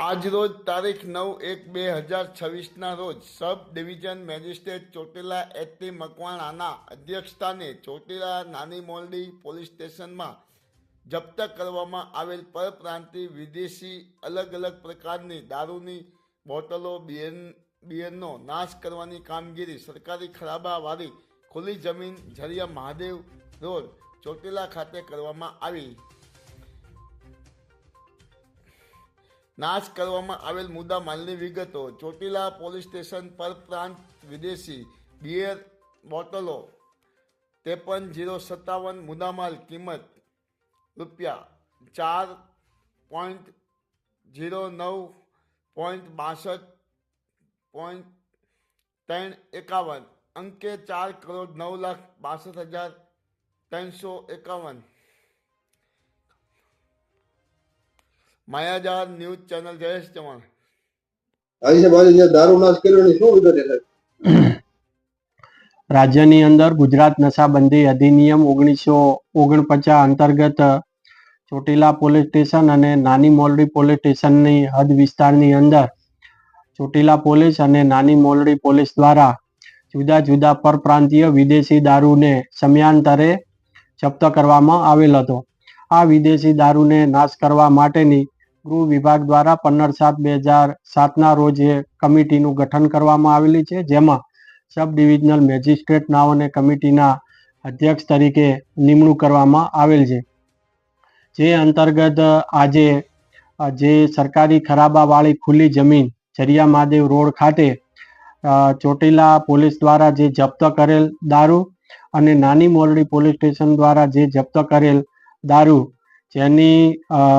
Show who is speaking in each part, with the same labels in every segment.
Speaker 1: આજરોજ તારીખ નવ એક બે હજાર છવ્વીસના રોજ sub division magistrate Chotila A મકવાણાના અધ્યક્ષસ્થાને ચોટીલા નાની મોલડી પોલીસ સ્ટેશનમાં જપ્ત કરવામાં આવેલ પરપ્રાંતિ વિદેશી અલગ અલગ પ્રકારની દારૂની બોટલો, બિયર, બિયરનો નાશ કરવાની કામગીરી સરકારી ખરાબાવાળી ખુલ્લી જમીન ઝરિયા મહાદેવ રોડ ચોટીલા ખાતે કરવામાં આવી. નાશ કરવામાં આવેલ મુદ્દા માલની વિગતો. ચોટીલા પોલીસ સ્ટેશન પર પ્રાંત વિદેશી બિયર બોટલો ત્રેપન જીરો સત્તાવન મુદ્દામાલ કિંમત રૂપિયા ચાર પોઈન્ટ જીરો નવ પોઈન્ટ બાસઠ પોઈન્ટ ત્રણ એકાવન. અંકે ચાર કરોડ નવ લાખ બાસઠ હજાર ત્રણસો એકાવન. માયાજાર ન્યૂઝ ચેનલ જયેશ ચવાણ
Speaker 2: આવી છે દારૂ નાશ કર્યો શું વિગત સાહેબ
Speaker 3: રાજ્યની અંદર ગુજરાત નશાબંધી અધિનિયમ ઓગણીસો ઓગણપચાસ અંતર્ગત ચોટીલા પોલીસ સ્ટેશન અને નાની મોલડી પોલીસ સ્ટેશનની હદ વિસ્તારની અંદર ચોટીલા પોલીસ અને નાની મોલડી પોલીસ દ્વારા જુદા જુદા પરપ્રાંતીય વિદેશી દારૂને સમયાંતરે જપ્ત કરવામાં આવેલ હતો. આ વિદેશી દારૂને નાશ કરવા માટેની ગૃહ વિભાગ દ્વારા પંદર સાત બે હજાર સાતના રોજ એ કમિટીનું ગઠન કરવામાં આવેલી છે, જેમાં સબ ડિવિઝનલ મેજિસ્ટ્રેટ નાઓને કમિટીના અધ્યક્ષ તરીકે નિમણૂક કરવામાં આવેલ છે. જે અંતર્ગત આજે, જે સરકારી ખરાબાવાળી ખુલ્લી જમીન ચરિયા મહાદેવ રોડ ખાતે ચોટીલા પોલીસ દ્વારા જે જપ્ત કરેલ દારૂ અને નાની મોરડી પોલીસ સ્ટેશન દ્વારા જે જપ્ત કરેલ દારૂ જેની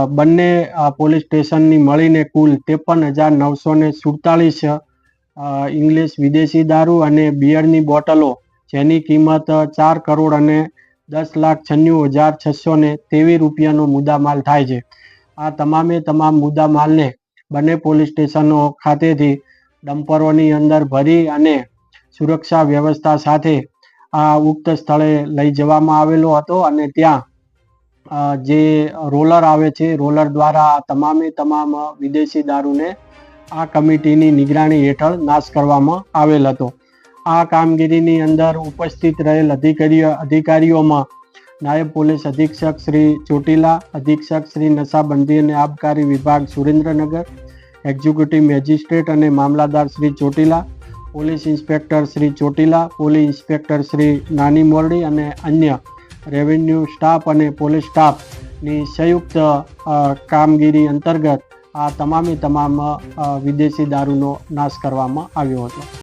Speaker 3: બંને પોલીસ સ્ટેશનની મળીને કુલ ત્રેપન હજાર નવસો ને સુડતાલીસ ઇંગ્લિશ વિદેશી દારૂ અને બિયરની બોટલો, જેની કિંમત ચાર કરોડ અને દસ લાખ છન્નું હજાર છસો ને તેવીસ રૂપિયાનો મુદ્દામાલ થાય છે. આ તમામે તમામ મુદ્દામાલને બંને પોલીસ સ્ટેશનો ખાતેથી ડમ્પરોની અંદર ભરી અને સુરક્ષા વ્યવસ્થા સાથે આ ઉક્ત સ્થળે લઈ જવામાં આવેલો હતો અને ત્યાં જે રોલર આવે છે, રોલર દ્વારા તમામે તમામ વિદેશી દારૂને આ કમિટીની નિગરાણી હેઠળ નાશ કરવામાં આવેલ હતો. આ કામગીરીની અંદર ઉપસ્થિત રહેલ અધિકારીઓ, અધિકારીઓમાં નાયબ પોલીસ અધિક્ષક શ્રી ચોટીલા, અધિક્ષક શ્રી નશાબંધી અને આબકારી વિભાગ સુરેન્દ્રનગર, એક્ઝિક્યુટિવ મેજિસ્ટ્રેટ અને મામલાદાર Shri Chotila, police inspector Shri Chotila, police inspector Shri Nani Mordi અને અન્ય રેવન્યુ સ્ટાફ અને પોલીસ સ્ટાફની સંયુક્ત કામગીરી અંતર્ગત આ તમામે તમામ વિદેશી દારૂનો નાશ કરવામાં આવ્યો હતો.